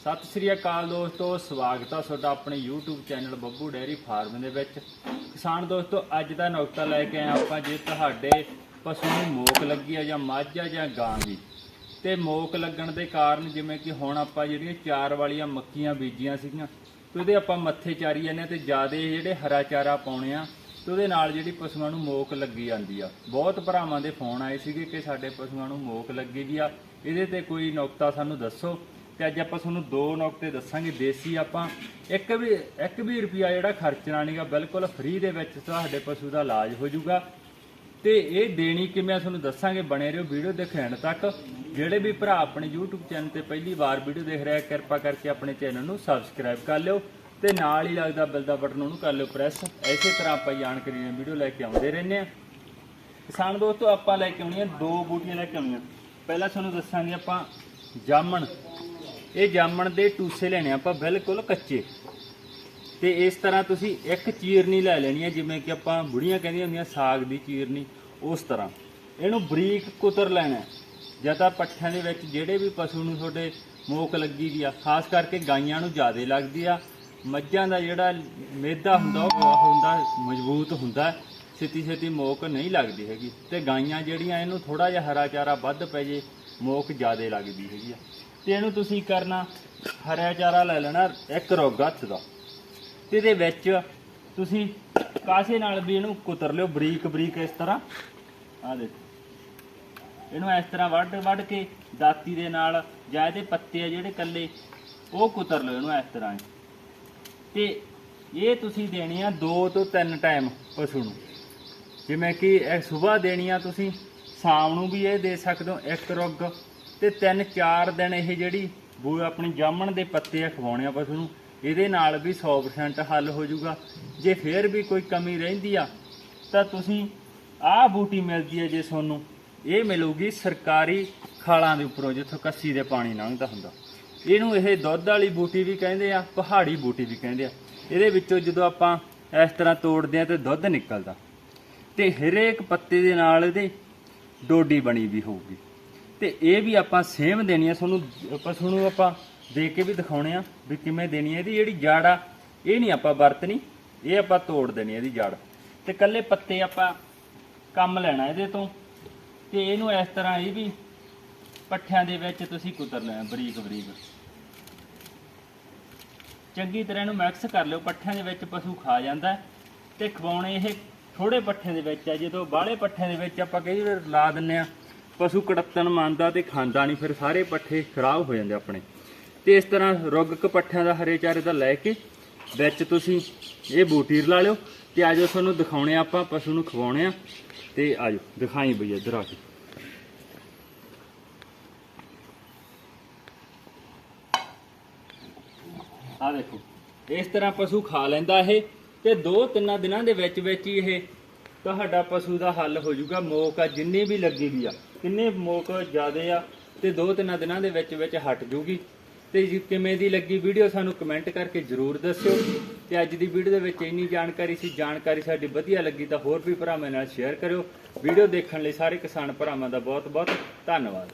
ਸਤਿ ਸ੍ਰੀ ਅਕਾਲ ਦੋਸਤੋ, ਸਵਾਗਤ ਆ ਤੁਹਾਡਾ ਆਪਣੇ YouTube channel Babbu dairy farm ਦੇ ਵਿੱਚ। ਕਿਸਾਨ ਦੋਸਤੋ, ਅੱਜ ਦਾ ਨੁਕਤਾ ਲੈ ਕੇ ਆਏ ਹਾਂ ਆਪਾਂ ਜੇ ਤੁਹਾਡੇ ਪਸ਼ੂ ਨੂੰ ਮੋਕ ਲੱਗੀ ਆ ਜਾਂ ਮੱਝ ਆ ਜਾਂ ਗਾਂ ਦੀ। ਤੇ ਮੋਕ ਲੱਗਣ ਦੇ ਕਾਰਨ ਜਿਵੇਂ ਕਿ ਹੁਣ ਆਪਾਂ ਜਿਹੜੀਆਂ ਚਾਰ ਵਾਲੀਆਂ ਮੱਕੀਆਂ ਬੀਜੀਆਂ ਸੀਗੀਆਂ, ਤੇ ਉਹਦੇ ਆਪਾਂ ਮੱਥੇ ਚਾਰੀ ਜਾਂਦੇ ਹਾਂ ਤੇ ਜਿਆਦੇ ਜਿਹੜੇ ਹਰਾ ਚਾਰਾ ਪਾਉਣੇ ਆ, ਤੇ ਉਹਦੇ ਨਾਲ ਜਿਹੜੀ ਪਸ਼ੂਆਂ ਨੂੰ ਮੋਕ ਲੱਗੀ ਜਾਂਦੀ ਆ। ਬਹੁਤ ਭਰਾਵਾਂ ਦੇ ਫੋਨ ਆਏ ਸੀਗੇ ਕਿ ਸਾਡੇ ਪਸ਼ੂਆਂ ਨੂੰ ਮੋਕ ਲੱਗੀ ਦੀ ਆ। ਇਹਦੇ ਤੇ ਕੋਈ ਨੁਕਤਾ ਸਾਨੂੰ ਦੱਸੋ। ਤੇ ਅੱਜ ਆਪਾਂ ਤੁਹਾਨੂੰ ਦੋ ਨੁਕਤੇ ਦੱਸਾਂਗੇ, ਦੇਸੀ ਆਪਾਂ। ਇੱਕ ਵੀ ਇੱਕ ਵੀ ਰੁਪਿਆ ਜਿਹੜਾ ਖਰਚਣਾ ਨਹੀਂਗਾ ਬਿਲਕੁਲ ਫ੍ਰੀ ਦੇ ਵਿੱਚ ਤੁਹਾਡੇ ਪਸ਼ੂ ਦਾ ਇਲਾਜ ਹੋ ਜਾਊਗਾ। ਤੇ ਇਹ ਦੇਣੀ ਕਿਵੇਂ ਆ ਤੁਹਾਨੂੰ ਦੱਸਾਂਗੇ, ਬਣੇ ਰਹੋ ਵੀਡੀਓ ਦੇਖਣ ਤੱਕ। ਜਿਹੜੇ ਵੀ ਭਰਾ ਆਪਣੇ YouTube ਚੈਨਲ ਤੇ ਪਹਿਲੀ ਵਾਰ ਵੀਡੀਓ ਦੇਖ ਰਿਹਾ ਕਿਰਪਾ ਕਰਕੇ ਆਪਣੇ ਚੈਨਲ ਨੂੰ ਸਬਸਕ੍ਰਾਈਬ ਕਰ ਲਿਓ ਤੇ ਨਾਲ ਹੀ ਲੱਗਦਾ ਬਿੱਲ ਦਾ ਬਟਨ ਉਹਨੂੰ ਕਰ ਲਿਓ ਪ੍ਰੈਸ ਐਸੇ ਤਰ੍ਹਾਂ ਆਪਾਂ ਜਾਣਕਾਰੀ ਦੀਆਂ ਵੀਡੀਓ ਲੈ ਕੇ ਆਉਂਦੇ ਰਹਿੰਦੇ ਆ। ਕਿਸਾਨ ਦੋਸਤੋ, ਆਪਾਂ ਲੈ ਕੇ ਆਉਣੀਆਂ ਦੋ ਬੂਟੀਆਂ ਲੈ ਕੇ ਆਉਣੀਆਂ। ਪਹਿਲਾਂ ਤੁਹਾਨੂੰ ਦੱਸਾਂਗੇ ਆਪਾਂ ਜਾਮਣ। ਇਹ ਜਾਮਣ ਦੇ ਟੂਸੇ ਲੈਣੇ ਆਪਾਂ, ਬਿਲਕੁਲ ਕੱਚੇ। ਤੇ ਇਸ ਤਰ੍ਹਾਂ ਤੁਸੀਂ ਇੱਕ ਚੀਰਨੀ ਲੈ ਲੈਣੀ ਹੈ ਜਿਵੇਂ ਕਿ ਆਪਾਂ ਬੁੜੀਆਂ ਕਹਿੰਦੀਆਂ ਹੁੰਦੀਆਂ, ਸਾਗ ਦੀ ਚੀਰਨੀ, ਉਸ ਤਰ੍ਹਾਂ। ਇਹਨੂੰ ਬਰੀਕ ਕੁਤਰ ਲੈਣਾ ਜਾਂ ਤਾਂ ਪੱਠਿਆਂ ਦੇ ਵਿੱਚ ਜਿਹੜੇ ਵੀ ਪਸ਼ੂ ਨੂੰ ਤੁਹਾਡੇ ਮੋਕ ਲੱਗੀ ਦੀ ਆ, ਖਾਸ ਕਰਕੇ ਗਾਈਆਂ ਨੂੰ ਜ਼ਿਆਦਾ ਲੱਗਦੀ ਆ। ਮੱਝਾਂ ਦਾ ਜਿਹੜਾ ਮੇਦਾ ਹੁੰਦਾ, ਉਹ ਹੁੰਦਾ, ਮਜ਼ਬੂਤ ਹੁੰਦਾ ਛੇਤੀ ਛੇਤੀ ਮੋਕ ਨਹੀਂ ਲੱਗਦੀ ਹੈਗੀ। ਤੇ ਗਾਈਆਂ ਜਿਹੜੀਆਂ, ਇਹਨੂੰ ਥੋੜਾ ਜਿਹਾ ਹਰਾ ਚਾਰਾ ਵੱਧ ਪੈ ਜੇ, ਮੋਕ ਜ਼ਿਆਦਾ ਲੱਗਦੀ ਹੈਗੀ ਆ। ਤੇ ਇਹਨੂੰ ਤੁਸੀਂ ਕਰਨਾ ਹਰਾ ਚਾਰਾ ਲੈ ਲੈਣਾ ਇੱਕ ਰੋਗ ਹੱਥ ਦਾ। ਤੇ ਇਹਦੇ ਵਿੱਚ ਤੁਸੀਂ ਕਾਸੇ ਨਾਲ ਵੀ ਇਹਨੂੰ ਕੁਤਰ ਲਿਓ, ਬਰੀਕ ਬਰੀਕ ਇਸ ਤਰ੍ਹਾਂ। ਆ ਦੇਖੋ। ਇਹਨੂੰ ਇਸ ਤਰ੍ਹਾਂ ਵੱਢ ਵੱਢ ਕੇ ਦਾਤੀ ਦੇ ਨਾਲ ਜਾਂ ਇਹਦੇ ਪੱਤੇ ਆ ਜਿਹੜੇ ਕੱਲੇ ਉਹ ਕੁਤਰ ਲਿਓ ਇਹਨੂੰ ਇਸ ਤਰ੍ਹਾਂ। ਤੇ ਇਹ ਤੁਸੀਂ ਦੇਣੀ ਆ 2 ਤੋਂ 3 ਟਾਈਮ ਪਸ਼ੂ ਨੂੰ। ਜਿਵੇਂ ਕਿ ਇਹ ਸਵੇਰ ਦੇਣੀ ਆ ਤੁਸੀਂ, ਸ਼ਾਮ ਨੂੰ ਵੀ ਇਹ ਦੇ ਸਕਦੇ ਹੋ, ਇੱਕ ਰੁੱਗ ਤੇ 3-4 ਦਿਨ ਇਹ ਜਿਹੜੀ ਬੂ ਆਪਣੀ ਜਾਮਣ ਦੇ ਪੱਤੇ ਆ ਖਵਾਉਣੇ ਆ ਪਸ਼ੂ ਨੂੰ, ਇਹਦੇ ਨਾਲ ਵੀ 100% ਹੱਲ ਹੋ ਜਾਊਗਾ। ਜੇ ਫੇਰ ਵੀ ਕੋਈ ਕਮੀ ਰਹਿੰਦੀ ਆ, ਤਾਂ ਤੁਸੀਂ ਆਹ ਬੂਟੀ ਮਿਲਦੀ ਹੈ ਜੇ ਤੁਹਾਨੂੰ, ਇਹ ਮਿਲੂਗੀ ਸਰਕਾਰੀ ਖਾਲਾਂ ਦੇ ਉੱਪਰੋਂ, ਜਿੱਥੋਂ ਕੱਸੀ ਦੇ ਪਾਣੀ ਲੰਘਦਾ ਹੁੰਦਾ। ਇਹਨੂੰ ਇਹ ਦੁੱਧ ਵਾਲੀ ਬੂਟੀ ਵੀ ਕਹਿੰਦੇ ਆ, ਪਹਾੜੀ ਬੂਟੀ ਵੀ ਕਹਿੰਦੇ ਆ। ਇਹਦੇ ਵਿੱਚੋਂ ਜਦੋਂ ਆਪਾਂ ਇਸ ਤਰ੍ਹਾਂ ਤੋੜਦੇ ਆ ਤੇ ਦੁੱਧ ਨਿਕਲਦਾ। ਤੇ ਹਰੇਕ ਪੱਤੇ ਦੇ ਨਾਲ ਇਹਦੇ ਡੋਡੀ ਬਣੀ ਵੀ ਹੋਊਗੀ। ਤੇ ਇਹ ਵੀ ਆਪਾਂ ਸੇਮ ਦੇਣੀ ਆ। ਤੁਹਾਨੂੰ ਪਸ਼ੂ ਨੂੰ ਆਪਾਂ ਦੇ ਕੇ ਵੀ ਦਿਖਾਉਣੇ ਆ ਵੀ ਕਿਵੇਂ ਦੇਣੀ ਆ। ਇਹਦੀ ਜਿਹੜੀ ਜੜ ਆ, ਇਹ ਨਹੀਂ ਆਪਾਂ ਵਰਤਣੀ। ਇਹ ਆਪਾਂ ਤੋੜ ਦੇਣੀ ਇਹਦੀ ਜੜ। ਤੇ ਕੱਲੇ ਪੱਤੇ ਆਪਾਂ ਕੰਮ ਲੈਣਾ ਇਹਦੇ ਤੋਂ। ਤੇ ਇਹਨੂੰ ਇਸ ਤਰ੍ਹਾਂ ਇਹ ਵੀ ਪੱਠਿਆਂ ਦੇ ਵਿੱਚ ਤੁਸੀਂ ਕੁਤਰ ਲੈਣਾ ਬਰੀਕ ਬਰੀਕ। ਚੰਗੀ ਤਰ੍ਹਾਂ ਇਹਨੂੰ ਮਿਕਸ ਕਰ ਲਿਓ। ਪੱਠਿਆਂ ਦੇ ਵਿੱਚ ਪਸ਼ੂ ਖਾ ਜਾਂਦਾ ਹੈ ਤੇ ਖਵਾਉਣੇ ਇਹ ਥੋੜੇ ਪੱਠਿਆਂ ਦੇ ਵਿੱਚ ਆ। ਜਦੋਂ ਬਾਹਲੇ ਪੱਠਿਆਂ ਦੇ ਵਿੱਚ ਆਪਾਂ ਕਈ ਵਾਰ ਲਾ ਦਿੰਨੇ ਆ। ਪਸ਼ੂ ਕੜੱਤਣ ਮੰਨਦਾ ਤੇ ਖਾਂਦਾ ਨਹੀਂ, ਫਿਰ ਸਾਰੇ ਪੱਠੇ ਖਰਾਬ ਹੋ ਜਾਂਦੇ ਆਪਣੇ। ਤੇ ਇਸ ਤਰ੍ਹਾਂ ਰੁੱਗ ਪੱਠਿਆਂ ਦਾ ਹਰੇ ਚਾਰੇ ਦਾ ਲੈ ਕੇ ਵਿੱਚ ਤੁਸੀਂ ਇਹ ਬੂਟੀਰ ਲਾ ਲਿਓ ਤੇ ਆਜੋ ਤੁਹਾਨੂੰ ਦਿਖਾਉਣੇ ਆ ਆਪਾਂ, ਪਸ਼ੂ ਨੂੰ ਖਵਾਉਣੇ ਆ। ਤੇ ਆਜੋ ਦਿਖਾਈ ਬਈ ਇੱਧਰ ਆ ਕੇ। ਆ ਦੇਖੋ, ਇਸ ਤਰ੍ਹਾਂ ਪਸ਼ੂ ਖਾ ਲੈਂਦਾ ਇਹ ਤੇ ਦੋ ਤਿੰਨਾਂ ਦਿਨਾਂ ਦੇ ਵਿੱਚ ਵਿੱਚ ਹੀ ਇਹ ਤੁਹਾਡਾ ਪਸ਼ੂ ਦਾ ਹੱਲ ਹੋ ਜਾਊਗਾ, ਮੋਕ ਆ, ਜਿੰਨੀ ਵੀ ਲੱਗੀ ਵੀ ਆ, ਕਿੰਨੇ ਮੋਕ ਜ਼ਿਆਦੇ ਆ ਤੇ ਦੋ ਤਿੰਨਾਂ ਦਿਨਾਂ ਦੇ ਵਿੱਚ ਵਿੱਚ ਹਟ ਜੂਗੀ ਤੇ ਕਿਵੇਂ ਦੀ ਲੱਗੀ ਵੀਡੀਓ ਸਾਨੂੰ ਕਮੈਂਟ ਕਰਕੇ ਜਰੂਰ ਦੱਸਿਓ। ਤੇ ਅੱਜ ਦੀ ਵੀਡੀਓ ਦੇ ਵਿੱਚ ਇੰਨੀ ਜਾਣਕਾਰੀ ਸੀ, ਜਾਣਕਾਰੀ ਸਾਡੀ ਵਧੀਆ ਲੱਗੀ ਤਾਂ ਹੋਰ ਵੀ ਭਰਾਵਾਂ ਨਾਲ ਸ਼ੇਅਰ ਕਰਿਓ। ਵੀਡੀਓ ਦੇਖਣ ਲਈ ਸਾਰੇ ਕਿਸਾਨ ਭਰਾਵਾਂ ਦਾ ਬਹੁਤ ਬਹੁਤ ਧੰਨਵਾਦ।